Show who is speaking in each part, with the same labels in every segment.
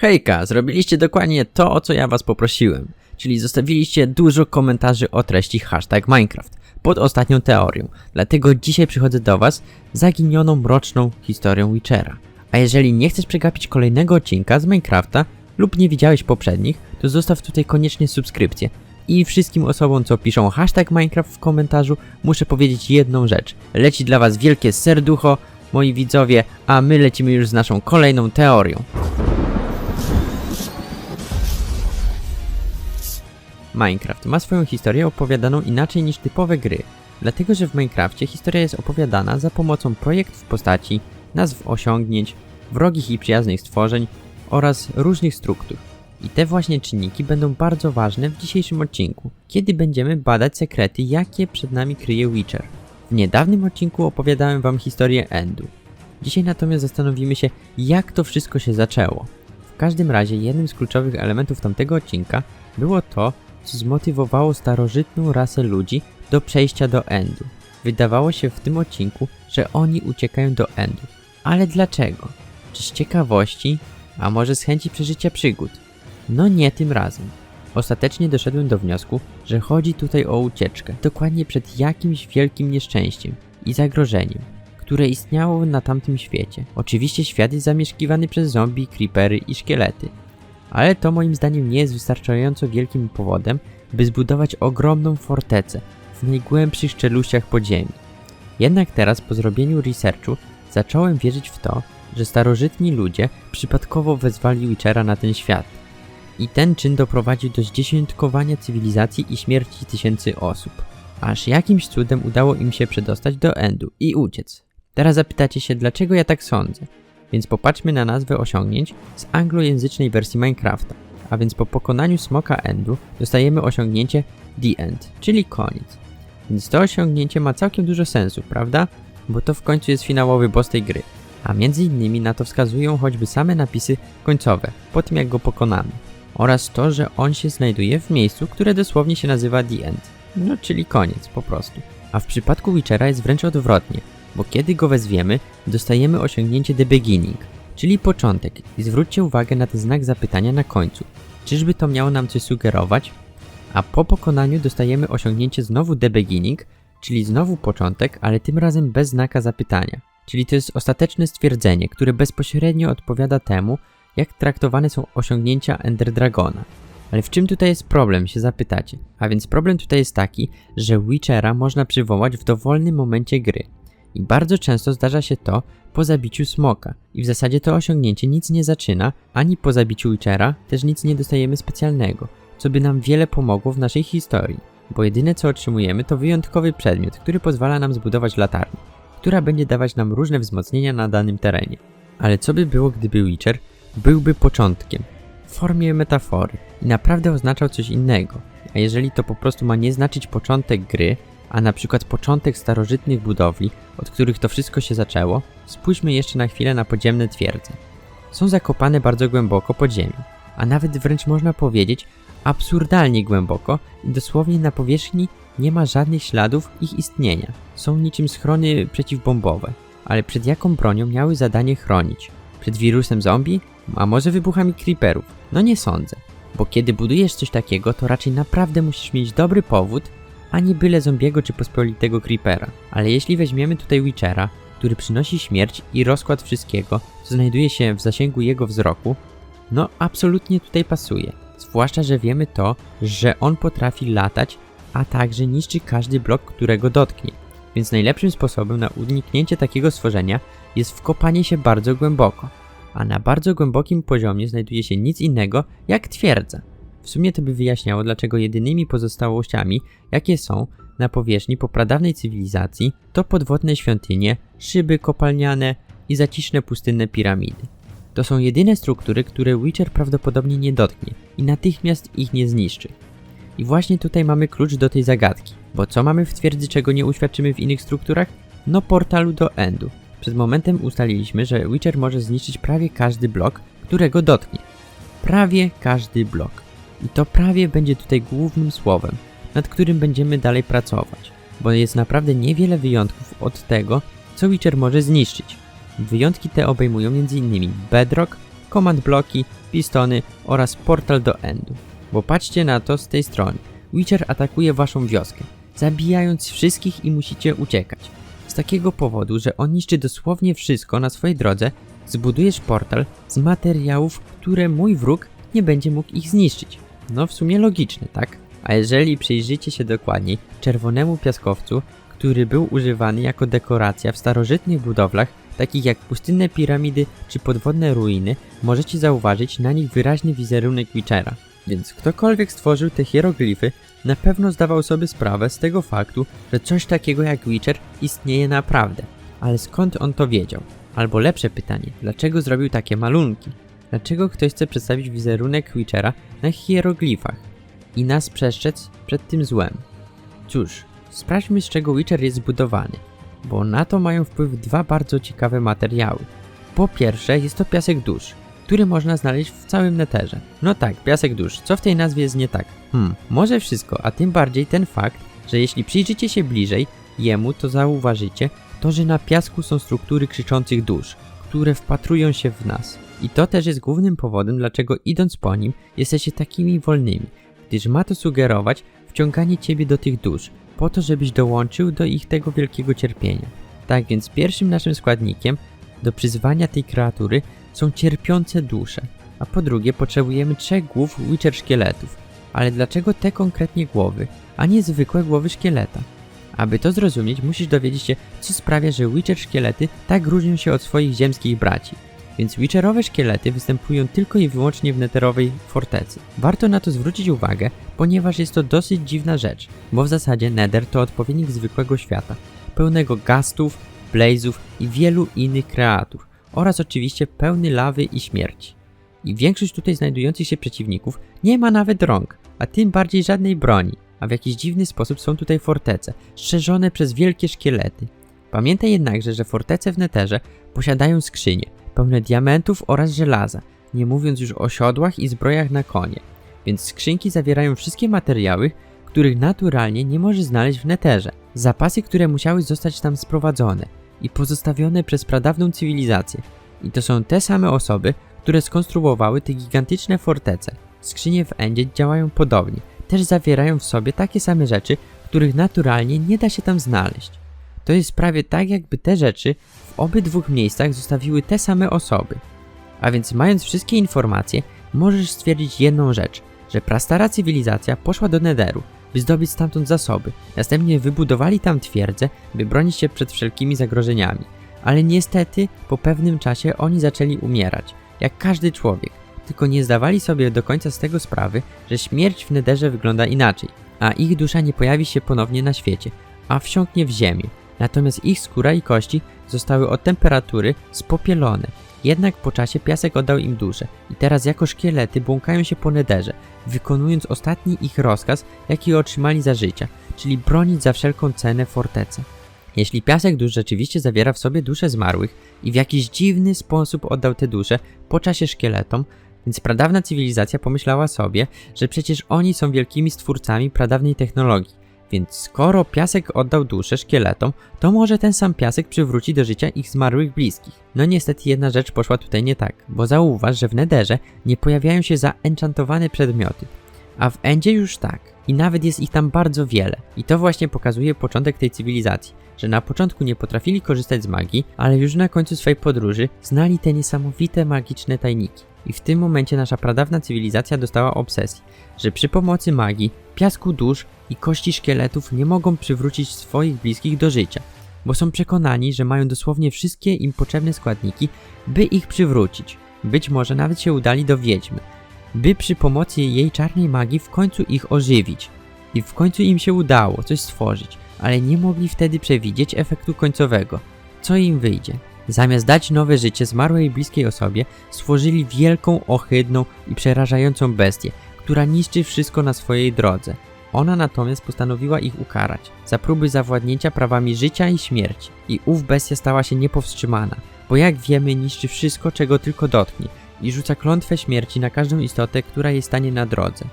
Speaker 1: Hejka, zrobiliście dokładnie to, o co ja was poprosiłem. Czyli zostawiliście dużo komentarzy o treści hashtag Minecraft pod ostatnią teorią. Dlatego dzisiaj przychodzę do was zaginioną mroczną historią Witchera. A jeżeli nie chcesz przegapić kolejnego odcinka z Minecrafta lub nie widziałeś poprzednich, to zostaw tutaj koniecznie subskrypcję. I wszystkim osobom, co piszą hashtag Minecraft w komentarzu, muszę powiedzieć jedną rzecz. Leci dla was wielkie serducho, moi widzowie, a my lecimy już z naszą kolejną teorią. Minecraft ma swoją historię opowiadaną inaczej niż typowe gry, dlatego że w Minecrafcie historia jest opowiadana za pomocą projektów postaci, nazw osiągnięć, wrogich i przyjaznych stworzeń oraz różnych struktur. I te właśnie czynniki będą bardzo ważne w dzisiejszym odcinku, kiedy będziemy badać sekrety, jakie przed nami kryje Witcher. W niedawnym odcinku opowiadałem wam historię Endu. Dzisiaj natomiast zastanowimy się, jak to wszystko się zaczęło. W każdym razie jednym z kluczowych elementów tamtego odcinka było to, co zmotywowało starożytną rasę ludzi do przejścia do Endu. Wydawało się w tym odcinku, że oni uciekają do Endu. Ale dlaczego? Czy z ciekawości? A może z chęci przeżycia przygód? No nie tym razem. Ostatecznie doszedłem do wniosku, że chodzi tutaj o ucieczkę, dokładnie przed jakimś wielkim nieszczęściem i zagrożeniem, które istniało na tamtym świecie. Oczywiście świat jest zamieszkiwany przez zombie, creepery i szkielety, ale to moim zdaniem nie jest wystarczająco wielkim powodem, by zbudować ogromną fortecę w najgłębszych czeluściach podziemi. Jednak teraz po zrobieniu researchu zacząłem wierzyć w to, że starożytni ludzie przypadkowo wezwali Witchera na ten świat. I ten czyn doprowadził do zdziesiątkowania cywilizacji i śmierci tysięcy osób. Aż jakimś cudem udało im się przedostać do Endu i uciec. Teraz zapytacie się, dlaczego ja tak sądzę? Więc popatrzmy na nazwę osiągnięć z anglojęzycznej wersji Minecrafta. A więc po pokonaniu smoka Endu dostajemy osiągnięcie The End, czyli koniec. Więc to osiągnięcie ma całkiem dużo sensu, prawda? Bo to w końcu jest finałowy boss tej gry. A między innymi na to wskazują choćby same napisy końcowe, po tym jak go pokonamy. Oraz to, że on się znajduje w miejscu, które dosłownie się nazywa The End. No czyli koniec, po prostu. A w przypadku Witchera jest wręcz odwrotnie bo kiedy go wezwiemy, dostajemy osiągnięcie The Beginning, czyli początek i zwróćcie uwagę na ten znak zapytania na końcu. Czyżby to miało nam coś sugerować? A po pokonaniu dostajemy osiągnięcie znowu The Beginning, czyli znowu początek, ale tym razem bez znaka zapytania. Czyli to jest ostateczne stwierdzenie, które bezpośrednio odpowiada temu, jak traktowane są osiągnięcia Ender Dragona. Ale w czym tutaj jest problem, się zapytacie? A więc problem tutaj jest taki, że Witchera można przywołać w dowolnym momencie gry. I bardzo często zdarza się to po zabiciu smoka. I w zasadzie to osiągnięcie nic nie zaczyna, ani po zabiciu Witchera też nic nie dostajemy specjalnego, co by nam wiele pomogło w naszej historii. Bo jedyne co otrzymujemy to wyjątkowy przedmiot, który pozwala nam zbudować latarnię, która będzie dawać nam różne wzmocnienia na danym terenie. Ale co by było, gdyby Witcher byłby początkiem, w formie metafory i naprawdę oznaczał coś innego? A jeżeli to po prostu ma nie znaczyć początek gry, a na przykład początek starożytnych budowli, od których to wszystko się zaczęło, spójrzmy jeszcze na chwilę na podziemne twierdze. Są zakopane bardzo głęboko pod ziemią, a nawet wręcz można powiedzieć absurdalnie głęboko i dosłownie na powierzchni nie ma żadnych śladów ich istnienia. Są niczym schrony przeciwbombowe, ale przed jaką bronią miały zadanie chronić? Przed wirusem zombie? A może wybuchami creeperów? No nie sądzę, bo kiedy budujesz coś takiego, to raczej naprawdę musisz mieć dobry powód, ani byle zombiego czy pospolitego creepera. Ale jeśli weźmiemy tutaj Witchera, który przynosi śmierć i rozkład wszystkiego, co znajduje się w zasięgu jego wzroku, no absolutnie tutaj pasuje. Zwłaszcza, że wiemy to, że on potrafi latać, a także niszczy każdy blok, którego dotknie. Więc najlepszym sposobem na uniknięcie takiego stworzenia jest wkopanie się bardzo głęboko. A na bardzo głębokim poziomie znajduje się nic innego jak twierdza. W sumie to by wyjaśniało, dlaczego jedynymi pozostałościami, jakie są na powierzchni po pradawnej cywilizacji, to podwodne świątynie, szyby kopalniane i zaciszne pustynne piramidy. To są jedyne struktury, które Witcher prawdopodobnie nie dotknie i natychmiast ich nie zniszczy. I właśnie tutaj mamy klucz do tej zagadki, bo co mamy w twierdzy, czego nie uświadczymy w innych strukturach? No portalu do Endu. Przed momentem ustaliliśmy, że Witcher może zniszczyć prawie każdy blok, którego dotknie. Prawie każdy blok. I to prawie będzie tutaj głównym słowem, nad którym będziemy dalej pracować, bo jest naprawdę niewiele wyjątków od tego, co Witcher może zniszczyć. Wyjątki te obejmują m.in. bedrock, command bloki, pistony oraz portal do endu. Bo patrzcie na to z tej strony. Witcher atakuje waszą wioskę, zabijając wszystkich i musicie uciekać. Z takiego powodu, że on niszczy dosłownie wszystko na swojej drodze, zbudujesz portal z materiałów, które mój wróg nie będzie mógł ich zniszczyć. No w sumie logiczne, tak? A jeżeli przyjrzycie się dokładniej czerwonemu piaskowcu, który był używany jako dekoracja w starożytnych budowlach, takich jak pustynne piramidy czy podwodne ruiny, możecie zauważyć na nich wyraźny wizerunek Witchera. Więc ktokolwiek stworzył te hieroglify, na pewno zdawał sobie sprawę z tego faktu, że coś takiego jak Witcher istnieje naprawdę. Ale skąd on to wiedział? Albo lepsze pytanie, dlaczego zrobił takie malunki? Dlaczego ktoś chce przedstawić wizerunek Witchera na hieroglifach i nas przestrzec przed tym złem? Cóż, sprawdźmy z czego Witcher jest zbudowany, bo na to mają wpływ dwa bardzo ciekawe materiały. Po pierwsze jest to piasek dusz, który można znaleźć w całym neterze. No tak, piasek dusz, co w tej nazwie jest nie tak? Hmm, może wszystko, a tym bardziej ten fakt, że jeśli przyjrzycie się bliżej jemu, to zauważycie to, że na piasku są struktury krzyczących dusz, które wpatrują się w nas. I to też jest głównym powodem, dlaczego idąc po nim, jesteście takimi wolnymi, gdyż ma to sugerować wciąganie ciebie do tych dusz, po to, żebyś dołączył do ich tego wielkiego cierpienia. Tak więc pierwszym naszym składnikiem do przyzwania tej kreatury są cierpiące dusze, a po drugie potrzebujemy trzech głów Witcher szkieletów. Ale dlaczego te konkretnie głowy, a nie zwykłe głowy szkieleta? Aby to zrozumieć, musisz dowiedzieć się, co sprawia, że Witcher szkielety tak różnią się od swoich ziemskich braci. Więc Witcherowe szkielety występują tylko i wyłącznie w neterowej fortecy. Warto na to zwrócić uwagę, ponieważ jest to dosyć dziwna rzecz, bo w zasadzie Nether to odpowiednik zwykłego świata, pełnego gastów, blazów i wielu innych kreatur, oraz oczywiście pełny lawy i śmierci. I większość tutaj znajdujących się przeciwników nie ma nawet rąk, a tym bardziej żadnej broni, a w jakiś dziwny sposób są tutaj fortece, strzeżone przez wielkie szkielety. Pamiętaj jednakże, że fortece w Neterze posiadają skrzynie, pełne diamentów oraz żelaza, nie mówiąc już o siodłach i zbrojach na konie. Więc skrzynki zawierają wszystkie materiały, których naturalnie nie możesz znaleźć w Neterze. Zapasy, które musiały zostać tam sprowadzone i pozostawione przez pradawną cywilizację. I to są te same osoby, które skonstruowały te gigantyczne fortece. Skrzynie w Endzie działają podobnie, też zawierają w sobie takie same rzeczy, których naturalnie nie da się tam znaleźć. To jest prawie tak, jakby te rzeczy w obydwu miejscach zostawiły te same osoby. A więc mając wszystkie informacje, możesz stwierdzić jedną rzecz, że prastara cywilizacja poszła do Netheru, by zdobyć stamtąd zasoby. Następnie wybudowali tam twierdzę, by bronić się przed wszelkimi zagrożeniami. Ale niestety, po pewnym czasie oni zaczęli umierać, jak każdy człowiek. Tylko nie zdawali sobie do końca z tego sprawy, że śmierć w Nederze wygląda inaczej, a ich dusza nie pojawi się ponownie na świecie, a wsiąknie w ziemię. Natomiast ich skóra i kości zostały od temperatury spopielone. Jednak po czasie piasek oddał im duszę i teraz jako szkielety błąkają się po nederze, wykonując ostatni ich rozkaz, jaki otrzymali za życia, czyli bronić za wszelką cenę fortecę. Jeśli piasek dusz rzeczywiście zawiera w sobie dusze zmarłych i w jakiś dziwny sposób oddał te dusze po czasie szkieletom, więc pradawna cywilizacja pomyślała sobie, że przecież oni są wielkimi stwórcami pradawnej technologii. Więc skoro piasek oddał duszę szkieletom, to może ten sam piasek przywróci do życia ich zmarłych bliskich. No niestety jedna rzecz poszła tutaj nie tak, bo zauważ, że w Nederze nie pojawiają się zaenchantowane przedmioty. A w Endzie już tak. I nawet jest ich tam bardzo wiele. I to właśnie pokazuje początek tej cywilizacji, że na początku nie potrafili korzystać z magii, ale już na końcu swej podróży znali te niesamowite magiczne tajniki. I w tym momencie nasza pradawna cywilizacja dostała obsesji, że przy pomocy magii, piasku dusz i kości szkieletów nie mogą przywrócić swoich bliskich do życia, bo są przekonani, że mają dosłownie wszystkie im potrzebne składniki, by ich przywrócić. Być może nawet się udali do wiedźmy, by przy pomocy jej czarnej magii w końcu ich ożywić. I w końcu im się udało coś stworzyć, ale nie mogli wtedy przewidzieć efektu końcowego. Co im wyjdzie? Zamiast dać nowe życie zmarłej bliskiej osobie, stworzyli wielką, ohydną i przerażającą bestię, która niszczy wszystko na swojej drodze. Ona natomiast postanowiła ich ukarać za próby zawładnięcia prawami życia i śmierci. I ów bestia stała się niepowstrzymana, bo jak wiemy niszczy wszystko, czego tylko dotknie i rzuca klątwę śmierci na każdą istotę, która jej stanie na drodze.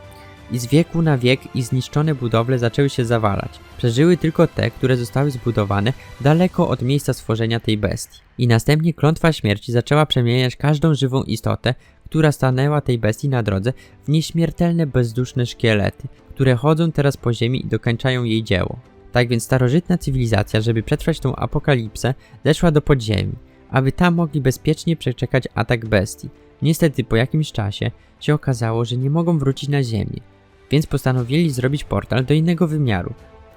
Speaker 1: I z wieku na wiek i zniszczone budowle zaczęły się zawalać. Przeżyły tylko te, które zostały zbudowane daleko od miejsca stworzenia tej bestii. I następnie klątwa śmierci zaczęła przemieniać każdą żywą istotę, która stanęła tej bestii na drodze w nieśmiertelne bezduszne szkielety, które chodzą teraz po ziemi i dokańczają jej dzieło. Tak więc starożytna cywilizacja, żeby przetrwać tą apokalipsę, zeszła do podziemi, aby tam mogli bezpiecznie przeczekać atak bestii. Niestety po jakimś czasie się okazało, że nie mogą wrócić na ziemię, więc postanowili zrobić portal do innego wymiaru.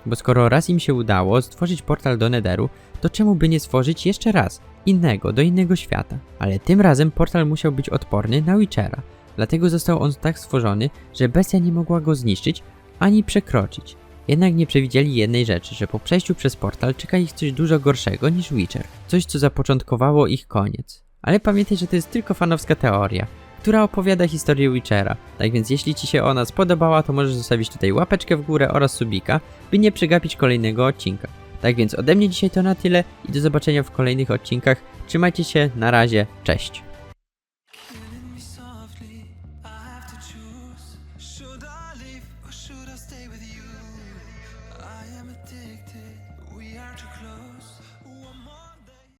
Speaker 1: Bo skoro raz im się udało stworzyć portal do Netheru, to czemu by nie stworzyć jeszcze raz innego, do innego świata? Ale tym razem portal musiał być odporny na Witchera, dlatego został on tak stworzony, że bestia nie mogła go zniszczyć ani przekroczyć. Jednak nie przewidzieli jednej rzeczy, że po przejściu przez portal czeka ich coś dużo gorszego niż Witcher. Coś, co zapoczątkowało ich koniec. Ale pamiętaj, że to jest tylko fanowska teoria, która opowiada historię Witchera. Tak więc jeśli Ci się ona spodobała, to możesz zostawić tutaj łapeczkę w górę oraz subika, by nie przegapić kolejnego odcinka. Tak więc ode mnie dzisiaj to na tyle i do zobaczenia w kolejnych odcinkach. Trzymajcie się, na razie, cześć.